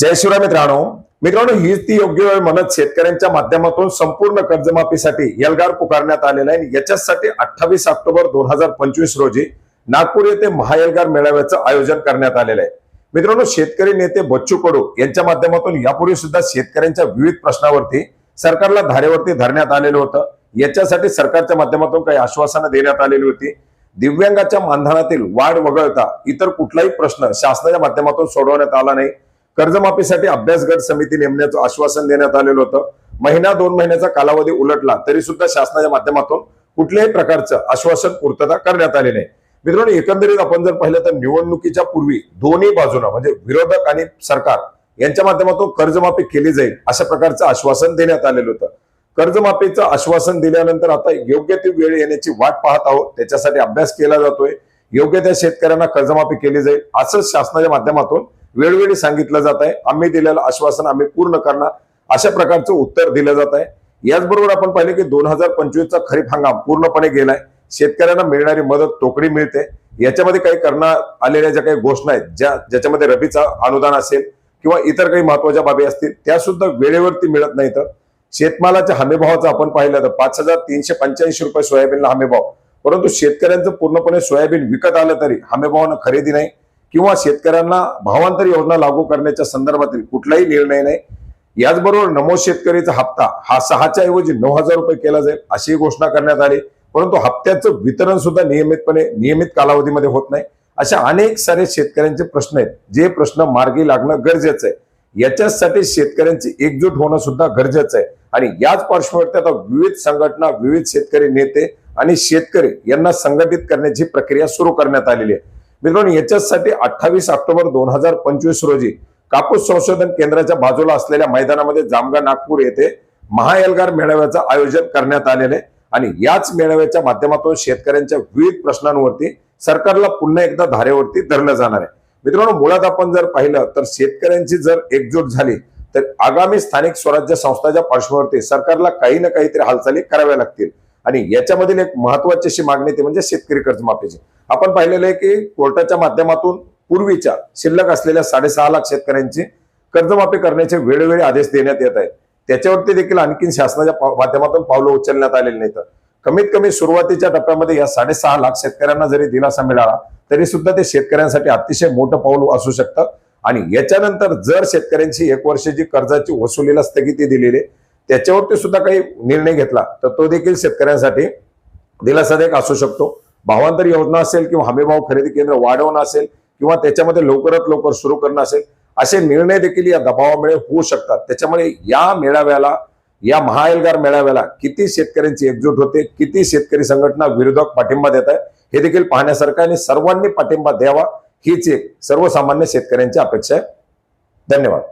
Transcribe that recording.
जय शिवराय मित्रांनो. मित्रांनो हीच ती योग्य वेळ म्हणत शेतकऱ्यांच्या माध्यमातून संपूर्ण कर्जमाफीसाठी एल्गार पुकारण्यात आलेला आहे. याच्यासाठी अठ्ठावीस ऑक्टोबर दोन हजार पंचवीस रोजी नागपूर येथे महाएल्गार मेळाव्याचं आयोजन करण्यात आलेलं आहे. मित्रांनो शेतकरी नेते बच्चू कडू यांच्या माध्यमातून यापूर्वी सुद्धा शेतकऱ्यांच्या विविध प्रश्नावरती सरकारला धारेवरती धरण्यात आलेलं होतं. याच्यासाठी सरकारच्या माध्यमातून काही आश्वासनं देण्यात आलेली होती. दिव्यांगाच्या मानधनातील वाढ वगळता इतर कुठलाही प्रश्न शासनाच्या माध्यमातून सोडवण्यात आला नाही. कर्जमाफीसाठी अभ्यास गट समिती नेमण्याचं आश्वासन देण्यात आलेलं होतं. महिना दोन महिन्याचा कालावधी उलटला तरी सुद्धा शासनाच्या माध्यमातून कुठल्याही प्रकारचं आश्वासन पूर्तता करण्यात आले नाही. मित्रांनो एकंदरीत आपण जर पाहिलं तर निवडणुकीच्या पूर्वी दोन्ही बाजूनं म्हणजे विरोधक आणि सरकार यांच्या माध्यमातून कर्जमाफी केली जाईल अशा प्रकारचं आश्वासन देण्यात आलेलं होतं. कर्जमाफीचं आश्वासन दिल्यानंतर आता योग्य ती वेळ येण्याची वाट पाहत आहोत. त्याच्यासाठी अभ्यास केला जातोय. योग्य त्या शेतकऱ्यांना कर्जमाफी केली जाईल असंच शासनाच्या माध्यमातून वेळोवेळी सांगितलं जात आहे. आम्ही दिलेलं आश्वासन आम्ही पूर्ण करणार. अशा प्रकारचं उत्तर दिलं जात आहे. याचबरोबर आपण पाहिलं की दोन हजार पंचवीसचा खरीप हंगाम पूर्णपणे गेलाय. शेतकऱ्यांना मिळणारी मदत तोकडी मिळते. याच्यामध्ये काही करण्यात आलेल्या ज्या काही घोषणा आहेत ज्या ज्याच्यामध्ये रबीचा अनुदान असेल किंवा इतर काही महत्त्वाच्या बाबी असतील त्या सुद्धा वेळेवरती मिळत नाही तर शेतमालाच्या हमीभावाचं आपण पाहिलं तर पाच हजार तीनशे पंच्याऐंशी रुपये सोयाबीनला हमीभाव. परंतु शेतकऱ्यांचं पूर्णपणे सोयाबीन विकत आलं तरी हमीभावानं खरेदी नाही. किंवा शेतकऱ्यांना भावांतर योजना लागू करण्याच्या संदर्भातील कुठलाही निर्णय नाही. याचबरोबर नमो शेतकरीचा हप्ता हा सहाच्या ऐवजी नऊ हजार रुपये केला जाईल अशी घोषणा करण्यात आली. परंतु हप्त्याचं वितरण सुद्धा नियमितपणे नियमित कालावधीमध्ये होत नाही. अशा अनेक सारे शेतकऱ्यांचे प्रश्न आहेत. जे प्रश्न मार्गी लागणं गरजेचं आहे. याच्यासाठी शेतकऱ्यांची एकजूट होणं सुद्धा गरजेचं आहे. आणि याच पार्श्वभूमीवर आता विविध संघटना विविध शेतकरी नेते आणि शेतकरी यांना संघटित करण्याची प्रक्रिया सुरू करण्यात आलेली आहे. मित्रांनो याच्यासाठी अठ्ठावीस ऑक्टोबर दोन हजार पंचवीस रोजी कापूस संशोधन केंद्राच्या बाजूला असलेल्या मैदानामध्ये जामगा नागपूर येथे महाएल्गार मेळाव्याचं आयोजन करण्यात आलेलं आहे. आणि याच मेळाव्याच्या माध्यमातून शेतकऱ्यांच्या विविध प्रश्नांवरती सरकारला पुन्हा एकदा धारेवरती धरलं जाणार आहे. मित्रांनो मुळात आपण जर पाहिलं तर शेतकऱ्यांची जर एकजूट झाली तर आगामी स्थानिक स्वराज्य संस्थाच्या पार्श्ववरती सरकारला काही ना काहीतरी हालचाली कराव्या लागतील. आणि याच्यामधील एक महत्वाची अशी मागणी ती म्हणजे शेतकरी कर्जमाफीची आपण पाहिलेलं आहे की कोर्टाच्या माध्यमातून पूर्वीच्या शिल्लक असलेल्या साडेसहा लाख शेतकऱ्यांची कर्जमाफी करण्याचे वेळोवेळी आदेश देण्यात येत आहेत. त्याच्यावरती देखील आणखीन शासनाच्या माध्यमातून पावलं उचलण्यात आलेली नाहीत. कमीत कमी सुरुवातीच्या टप्प्यामध्ये या साडेसहा लाख शेतकऱ्यांना जरी दिलासा मिळाला तरी सुद्धा ते शेतकऱ्यांसाठी अतिशय मोठं पाऊल असू शकतं. आणि याच्यानंतर जर शेतकऱ्यांची एक वर्षाची कर्जाची वसुलीला स्थगिती दिलेली आहे, त्याच्यावरती सुद्धा काही निर्णय घेतला तर तो देखील शेतकऱ्यांसाठी दिलासादायक असू शकतो. भावांतर योजना असेल किंवा हमीभाव खरेदी केंद्र वाढवणं असेल किंवा त्याच्यामध्ये लवकरात लवकर सुरू करणं असेल असे निर्णय देखील या दबावामुळे होऊ शकतात. त्याच्यामुळे या मेळाव्याला या महाएल्गार मेळाव्याला किती शेतकऱ्यांची एकजूट होते किती शेतकरी संघटना विरोधक पाठिंबा देत आहे हे देखील पाहण्यासारखं आणि सर्वांनी पाठिंबा द्यावा हीच एक सर्वसामान्य शेतकऱ्यांची अपेक्षा आहे. धन्यवाद.